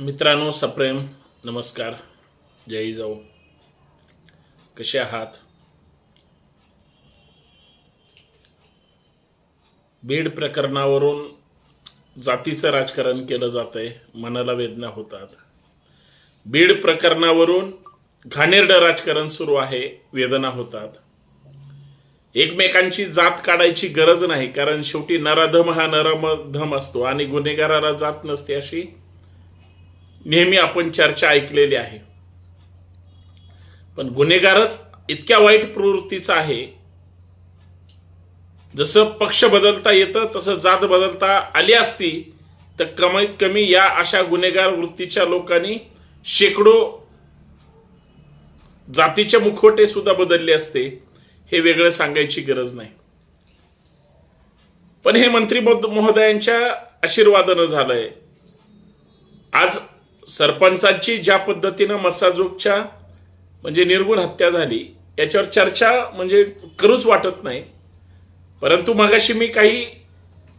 मित्रांनो सप्रेम नमस्कार. जय जाऊ. कसे आहात? बीड प्रकरणावरून जातीचं राजकारण केलं जात आहे मनाला वेदना होतात. बीड प्रकरणावरून घाणेरडं राजकारण सुरू आहे वेदना होतात. एकमेकांची जात काढायची गरज नाही कारण शेवटी नराधम हा नराधम असतो आणि गुन्हेगाराला जात नसते अशी नेहमी आपण चर्चा ऐकलेली आहे. पण गुन्हेगारच इतक्या वाईट प्रवृत्तीचा आहे. जसं पक्ष बदलता येतं तसं जात बदलता आली असती तर कमीत कमी या अशा गुन्हेगार वृत्तीच्या लोकांनी शेकडो जातीचे मुखवटे सुद्धा बदलले असते हे वेगळं सांगायची गरज नाही. पण हे मंत्री महोदयांच्या आशीर्वादानं झालंय. आज सरपंचाची ज्या पद्धतीनं मसाजोगच्या म्हणजे निर्गुण हत्या झाली याच्यावर चर्चा म्हणजे करूच वाटत नाही. परंतु मगाशी मी काही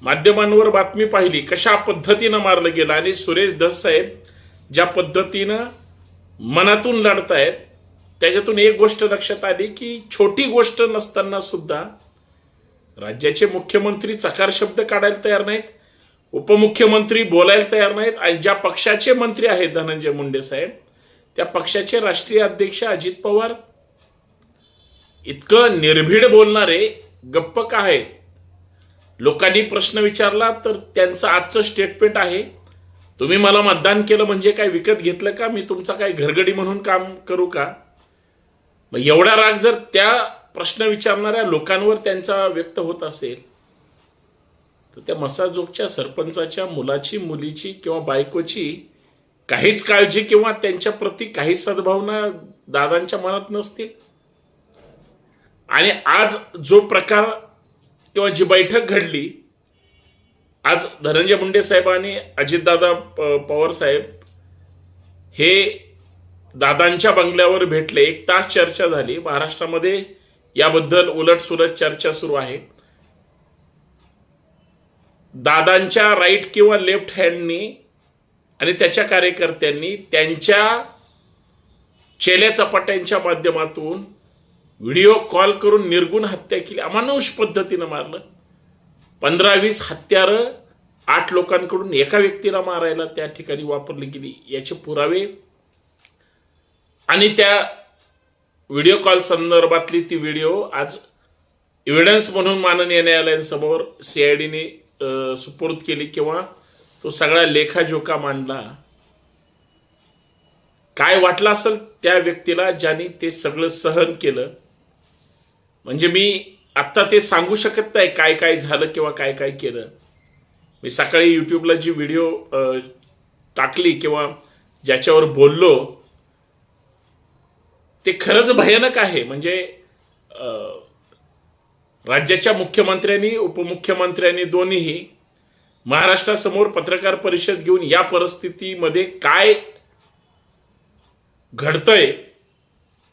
माध्यमांवर बातमी पाहिली कशा पद्धतीनं मारलं गेलं आणि सुरेश दस साहेब ज्या पद्धतीनं मनातून लढतायत त्याच्यातून एक गोष्ट लक्षात आली की छोटी गोष्ट नसताना सुद्धा राज्याचे मुख्यमंत्री चकार शब्द काढायला तयार नाहीत. उपमुख्यमंत्री बोलायला तयार नाहीत. आणि ज्या पक्षाचे मंत्री आहेत धनंजय मुंडे साहेब त्या पक्षाचे राष्ट्रीय अध्यक्ष अजित पवार इतकं निर्भीड बोलणारे गप्प का लोकांनी प्रश्न विचारला तर त्यांचं आजचं स्टेटमेंट आहे तुम्ही मला मतदान केलं म्हणजे काय विकत घेतलं का? मी तुमचा काय घरगडी म्हणून काम करू का? मग एवढा राग जर त्या प्रश्न विचारणाऱ्या लोकांवर त्यांचा व्यक्त होत असेल तर त्या मसाजोगच्या सरपंचाच्या मुलाची मुलीची किंवा बायकोची काहीच काळजी किंवा त्यांच्या प्रती काही सद्भावना दादांच्या मनात नसतील आणि आज जो प्रकार किंवा जी बैठक घडली आज धनंजय मुंडे साहेब आणि अजितदादा पवार साहेब हे दादांच्या बंगल्यावर भेटले. एक तास चर्चा झाली. महाराष्ट्रामध्ये याबद्दल उलटसुलट चर्चा सुरू आहे. दादांच्या राईट किंवा लेफ्ट हँडनी आणि त्याच्या कार्यकर्त्यांनी त्यांच्या चेल्या चपाट्यांच्या माध्यमातून व्हिडिओ कॉल करून निर्गुण हत्या केली अमानुष पद्धतीनं मारलं. पंधरा वीस हत्यारं आठ लोकांकडून एका व्यक्तीला मारायला त्या ठिकाणी वापरली गेली याचे पुरावे. आणि त्या व्हिडिओ कॉल संदर्भातली ती व्हिडिओ आज एव्हिडन्स म्हणून माननीय न्यायालयांसमोर सीआयडीने सुपूर्द केली किंवा तो सगळा लेखाजोखा मांडला काय वाटलं असेल त्या व्यक्तीला ज्यांनी ते सगळं सहन केलं? म्हणजे मी आत्ता ते सांगू शकत नाही काय काय झालं किंवा काय काय केलं. मी सकाळी यूट्यूबला जी व्हिडिओ टाकली किंवा ज्याच्यावर बोललो ते खरंच भयानक आहे. म्हणजे राज्याच्या मुख्यमंत्र्यांनी उपमुख्यमंत्र्यांनी दोन्हीही महाराष्ट्रासमोर पत्रकार परिषद घेऊन या परिस्थितीमध्ये काय घडतंय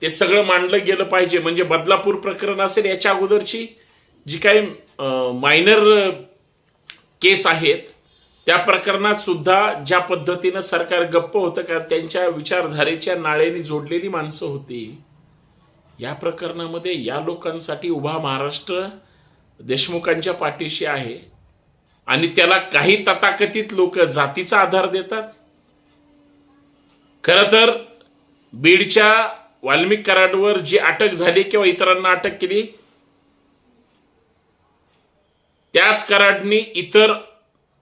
ते सगळं मांडलं गेलं पाहिजे. म्हणजे बदलापूर प्रकरण असेल याच्या अगोदरची जी काही मायनर केस आहेत त्या प्रकरणात सुद्धा ज्या पद्धतीनं सरकार गप्प होतं का त्यांच्या विचारधारेच्या नाळेने जोडलेली माणसं होती. या प्रकरणामध्ये या लोकांसाठी उभा महाराष्ट्र देशमुखांच्या पाठीशी आहे. आणि त्याला काही तथाकथित लोक जातीचा आधार देतात. खर तर बीडच्या वाल्मिक कराडवर जी अटक झाली किंवा इतरांना अटक केली त्याच कराडनी इतर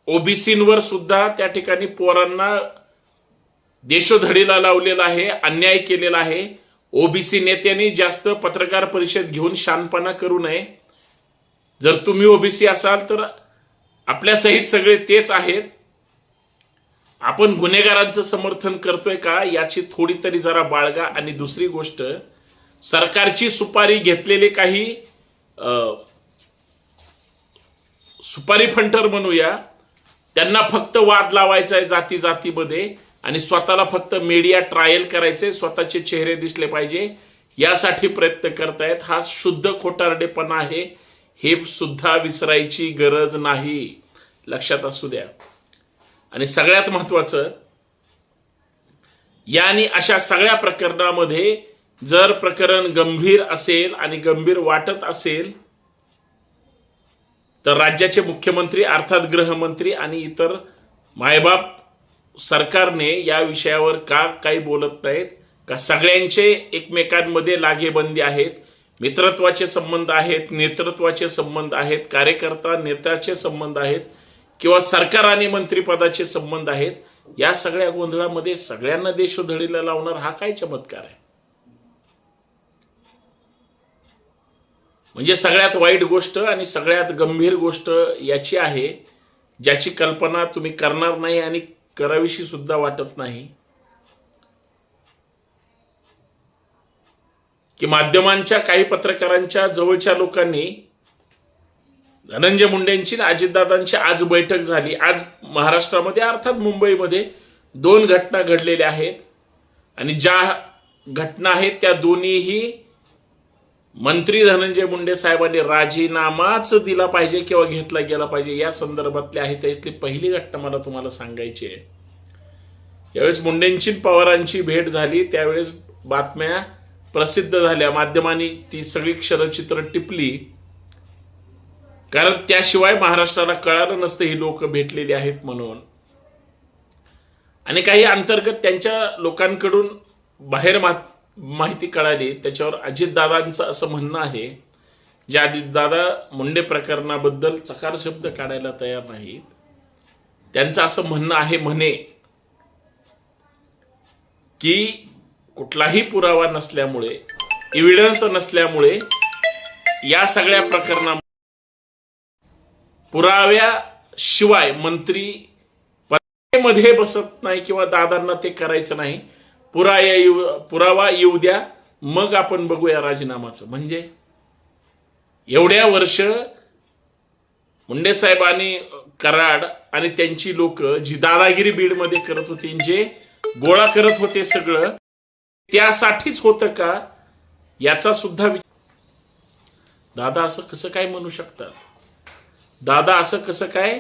ओबीसींवर सुद्धा त्या ठिकाणी पोरांना देशोधडीला लावलेला आहे अन्याय केलेला आहे. ओबीसी नेत्यांनी जास्त पत्रकार परिषद घेऊन शानपणा करू नये. जर तुम्ही ओबीसी असाल तर आपल्या सहित सगळे तेच आहेत. आपण गुन्हेगारांचं समर्थन करतोय का याची थोडी तरी जरा बाळगा. आणि दुसरी गोष्ट सरकारची सुपारी घेतलेले काही सुपारी फंटर म्हणूया त्यांना फक्त वाद लावायचा आहे जाती जातीमध्ये आणि स्वतःला फक्त मीडिया ट्रायल करायचे स्वतःचे चेहरे दिसले पाहिजे यासाठी प्रयत्न करतायत. हा शुद्ध खोटारडेपणा आहे. हे सुद्धा विसरायची गरज नाही. लक्षात असू द्या. आणि सगळ्यात महत्वाचं या आणि अशा सगळ्या प्रकरणामध्ये जर प्रकरण गंभीर असेल आणि गंभीर वाटत असेल तर राज्याचे मुख्यमंत्री अर्थात गृहमंत्री आणि इतर मायबाप सरकारने या विषयावर का काही बोलत नाहीत? का सगळ्यांचे एकमेकांमध्ये लागेबंदी आहेत? मित्रत्वाचे संबंध आहेत नेतृत्वाचे संबंध आहेत कार्यकर्ता नेत्याचे संबंध आहेत किंवा सरकार आणि मंत्रिपदाचे संबंध आहेत? या सगळ्या गोंधळामध्ये सगळ्यांना देशोधडीला लावणार हा काय चमत्कार आहे? म्हणजे सगळ्यात वाईट गोष्ट आणि सगळ्यात गंभीर गोष्ट याची आहे ज्याची कल्पना तुम्ही करणार नाही आणि करावीशी सुद्धा वाटत नाही. की माध्यमांच्या काही पत्रकारांच्या जवळच्या लोकांनी धनंजय मुंडेंची आणि अजितदादांची आज बैठक झाली. आज महाराष्ट्रामध्ये अर्थात मुंबईमध्ये दोन घटना घडलेल्या आहेत. आणि ज्या घटना आहेत त्या दोन्हीही मंत्री धनंजय मुंडे साहेबांनी राजीनामाच दिला पाहिजे किंवा घेतला गेला पाहिजे या संदर्भातली आहे त्यातली पहिली घटना मला तुम्हाला सांगायची आहे. यावेळेस मुंडेंची पवारांची भेट झाली त्यावेळेस बातम्या प्रसिद्ध झाल्या. माध्यमांनी ती सगळी क्षरचित्र टिपली. कारण त्याशिवाय महाराष्ट्राला कळालं नसतं ही लोक भेटलेली आहेत म्हणून. आणि काही अंतर्गत त्यांच्या लोकांकडून बाहेर मा माहिती कळाली. त्याच्यावर अजितदादांचं असं म्हणणं आहे जे अजितदादा मुंडे प्रकरणाबद्दल चकार शब्द काढायला तयार नाहीत. त्यांचं असं म्हणणं आहे म्हणे की कुठलाही पुरावा नसल्यामुळे एव्हिडन्स नसल्यामुळे या सगळ्या प्रकरणा पुराव्याशिवाय मंत्री मध्ये बसत नाही किंवा दादांना ते करायचं नाही. पुरा येऊ पुरावा येऊ द्या मग आपण बघूया राजीनामाचं. म्हणजे? एवढ्या वर्ष मुंडे साहेबांनी कराड आणि त्यांची लोक जी दादागिरी बीडमध्ये करत होती जे गोळा करत होते सगळं त्यासाठीच होतं का? याचा सुद्धा दादा असं कसं काय म्हणू शकतात? दादा असं कसं काय?